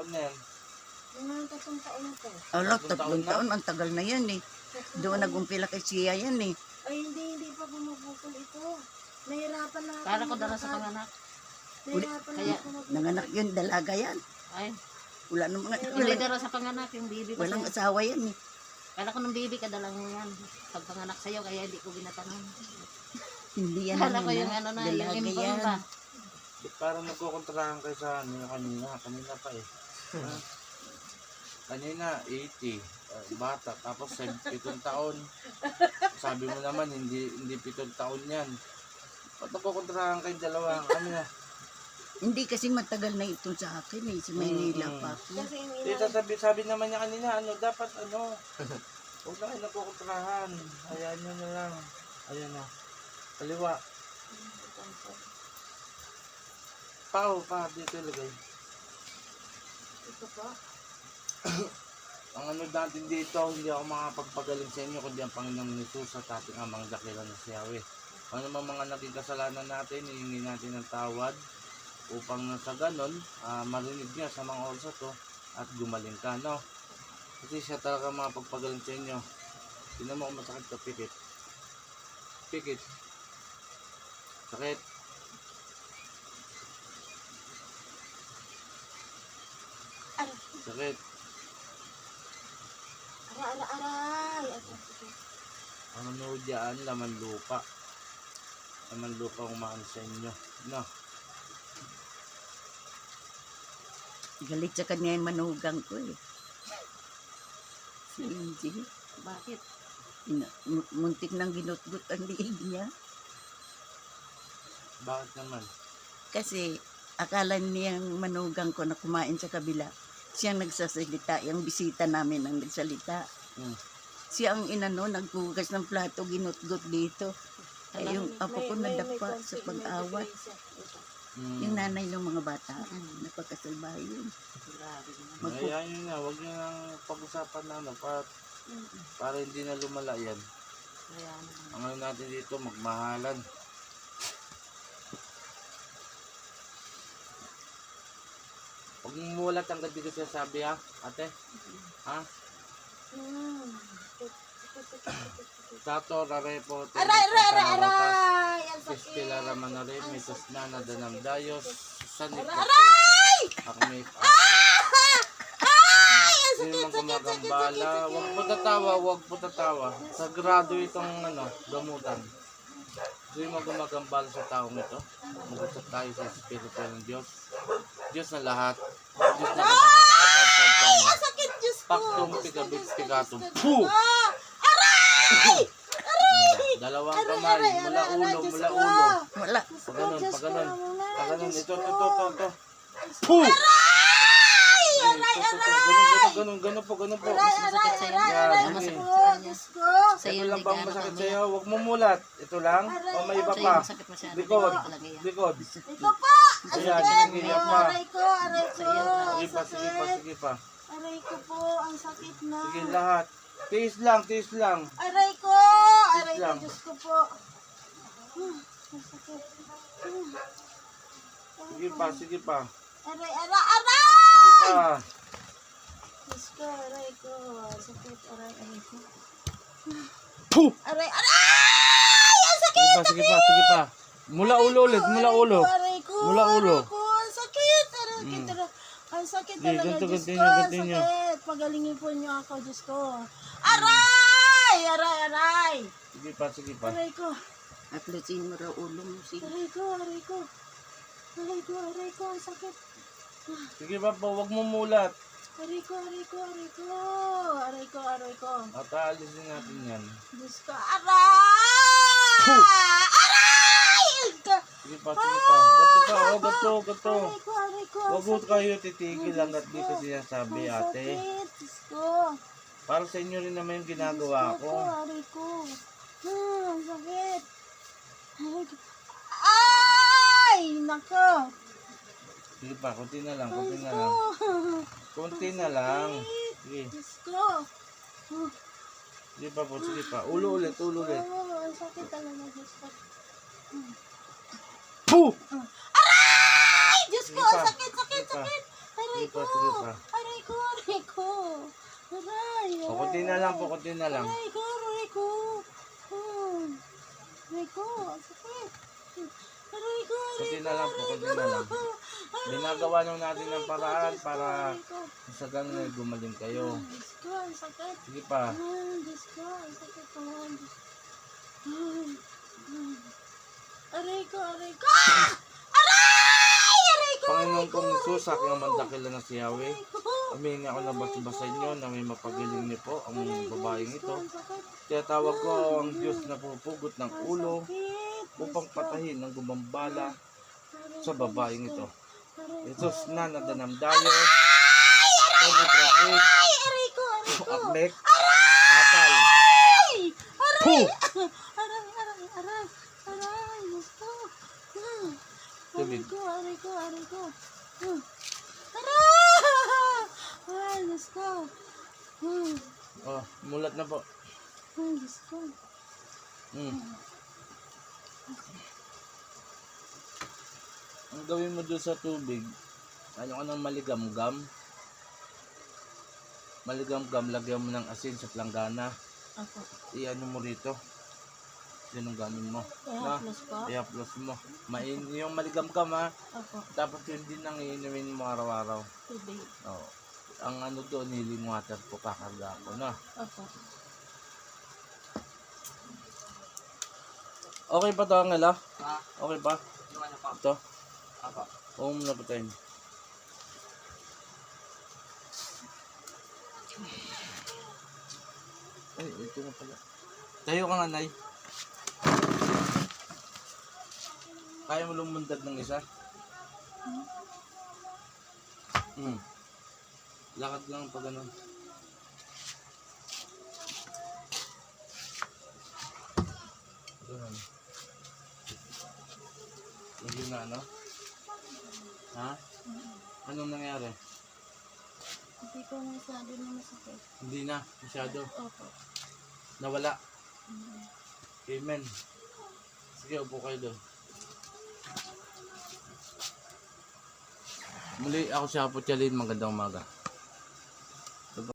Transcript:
taon na yan? Mga tatlong taon na po. Ala, Tatlong tatlong taon ang tagal na yan eh. Tatlong Doon nagumpila kay siya yan eh. Ay, hindi, hindi pa bumubukol ito. Nahirapan na ako. Kala ko dala sa panganak. Nahirapan na Kaya, ako. Nanganak yun, dalaga yan. Ay, Wala nang mga, hindi wala, dala sa panganak yung baby ko. walang asawa yan eh. Kala ko ng baby ka dala mo yan. Pag panganak sa'yo, kaya hindi ko binatanong. Hindi yan Kala ang ko yung ano na, yung ba? Ba't parang nagkukontrahan kayo sa ano kanina? Kanina pa eh. Kanina, 80. uh, bata. Tapos 7 taon. Sabi mo naman, hindi hindi 7 taon yan. Ba't nagkukontrahan kayo dalawa? Ano na? Hindi kasi matagal na ito sa akin eh. Sa Maynila pa ako. Kasi yung ina- sabi, sabi naman niya kanina, ano, dapat ano, huwag na kayo nagkukontrahan. Ayan nyo na lang. Ayan na. Kaliwa. Pao, pa, dito ilagay. Ito po. Ang ano natin dito, hindi ako makapagpagaling sa inyo, kundi ang Panginoong Jesus at ating amang dakilan na si. Ano man mga naging kasalanan natin, hihingi natin ng tawad upang sa ganon, ah, marinig niya sa mga oras to at gumaling ka, no? Kasi siya talaga makapagpagaling sa inyo. Tingnan mo kung masakit ka, pikit. Pikit. Sakit. Aray, Sakit. aray, aray, aray. Ang ano dyan, laman lupa. Laman lupa ang umaan sa inyo. No? Galit sa kanya yung manugang ko eh. Si Angie. Bakit? Ina- mu- muntik nang ginutgut ang liig niya. Bakit naman? Kasi akala niyang manugang ko na kumain sa kabila. Siyang nagsasalita, yung bisita namin ang nagsalita. Hmm. Siya ang inano, naghugas ng plato, ginutgut dito. Ay, yung apo ko may- nadapa sa pag-awat. Mm. Yung nanay ng mga bata, napakasalbahay yun. Grabe naman. Magpu- Hayaan nyo na, huwag nyo nang pag-usapan na ano, para, para hindi na lumala yan. Ang ano natin dito, magmahalan. Huwag mong mulat ang ganda ko sabi ha, ate. Ha? Tato, rarepo, Aray, aray, aray, aray. Pistila Ramanare, Mitos Nana, Danam Dayos, Sanik Aray! Akmit, Ay! Ang Sino sakit, mang sakit, sakit, gumagambala, sakit, huwag po tatawa, huwag po tatawa. Sagrado itong ano, gamutan. Sino mang gumagambala sa taong ito? Mag-usap tayo sa Espiritu ng Diyos. Diyos na lahat. Diyos na Ay! Ang sakit, Diyos ko. Ko, pigabit, pigatum. Puh! Aray! Dalawang kamay, mula ulo, mula ulo. Wala. Diyos Pag ganun, pag ganun. Pag ganun, ito, ito, ito, ito! Puh! Aray! Ganun, ganun, ganun po, ganun po. Aray, aray, Masakit sa'yo. aray, Yan, aray, sige. Ko, Diyos ko. Sa'yo Ito lang bang masakit sa'yo? Huwag mo mulat. Ito lang? O may iba Sa'yo pa? masakit masyado. Likod. Hindi ka lang iyak. Likod. Ito po! Ang Ayan, sakit sige, iyak pa. aray ko, aray ko, Sa'yo, ang Sige pa, sige pa, sakit. sige pa. Aray ko po, ang sakit na. Sige lahat. Tiis lang, tiis lang. Aray ko, aray ko. Diyos ko po. Hmm, Ang sakit. Hmm. Sige pa, sige pa. Aray, aray, aray! Diyos ko, aray ko. Sakit, aray, aray ko. Puh! Aray, aray! Ang sakit! Sige pa, sige pa, sige pa. Mula ulo ulit, mula Aray ulo. Aray ko, Mula ulo. Aray ko, ang sakit! Aray, Mm. sakit, aray. Ang sakit talaga, ganito, Diyos ko. Ang sakit. Pagalingin po niyo ako, Diyos ko. Aray! Aray, aray! Sige pa, sige pa. Aray ko. At lusin mo raw ulo mo. Sige. Aray ko, aray ko. Aray ko, aray ko, ang sakit. Sige pa po, huwag mo mulat. Aray ko, aray ko, aray ko. Aray ko, aray ko. At aalisin natin yan. Diyos ko, aray! Aray! Ka- Sige pa, sige pa. Gato ka, oh, gato, gato. Aray ko, aray ko. ang Huwag mo kayo titigil hanggat di ko sinasabi, Ang ate. sakit, Diyos ko. Para sa inyo rin naman yung ginagawa Diyos ko. ko, aray ko. Hmm, ang sakit. Aray ko. Ay! Nako! Sige pa, kunti na lang, kunti na ko. lang. Kunti na lang. Sige, Diyos ko. Sige pa po, sige pa. Ulo ulit, ulo ulit. Oh, ang sakit talaga, Diyos ko. Puh! Aray! Diyos ko, ang sakit, sakit, sakit. Aray Aray ko! Aray ko! Aray ko! Aray! O, kunti na lang po, kunti na lang. Aray ko! Aray ko! Aray ko! Ang sakit! Aray ko! Aray Kunti na lang po, kunti na lang. Ginagawa nung natin ng paraan para sa ganun ay gumaling kayo. Ang. Sige pa. Ang. Aray ko, aray ko! Aray! Aray ko! Panginoon kong Jesus, aking mandakilan na si Yahweh. ko! Aminin ako na basa sa inyo na may mapagaling niyo po ang babaeng ito. Ang sakit. Kaya tawag ko ang Diyos na pupugot ng ulo upang patahin ang gumambala sa babaeng ito. Aray. Jesus na nadanamdayo. Penetratis, Ay, aray ko, aray ko. akmek, atal. Ay! Aray! Aray, aray, aray. Aray, Diyos ko. Ah. Aray ko, aray ko, aray ko. Ah. Aray! Ay, Diyos ko. Ah. Oh, mulat na po. Ay, Diyos ko. Mm. Gawin mo doon sa tubig, ano ka ng maligam-gam. Maligam-gam, lagyan mo ng asin sa planggana. Opo. Iano mo rito. Yan ang gamit mo. Plus po. i-upload mo. Main, yung maligam-gam ha. Opo. Tapos yun din ang iinumin mo araw-araw. Tubig. Oo. Ang ano doon, healing water po kakarga ko na. Opo. Okay pa to, Angela? Ha? Okay pa? Yung ano pa? Ito? Apa. Oo muna po tayo. Ay, ito na pala. Tayo ka nga. Kaya mo lumundag ng isa? Hmm. Lakad lang pag ano. Ito na. Hindi na ano? Ha? Anong nangyari? Hindi ko masyado na masakit. Hindi na, masyado. Opo. Nawala. Amen. Sige, upo kayo doon. Muli ako si Apo Chalin. Magandang umaga.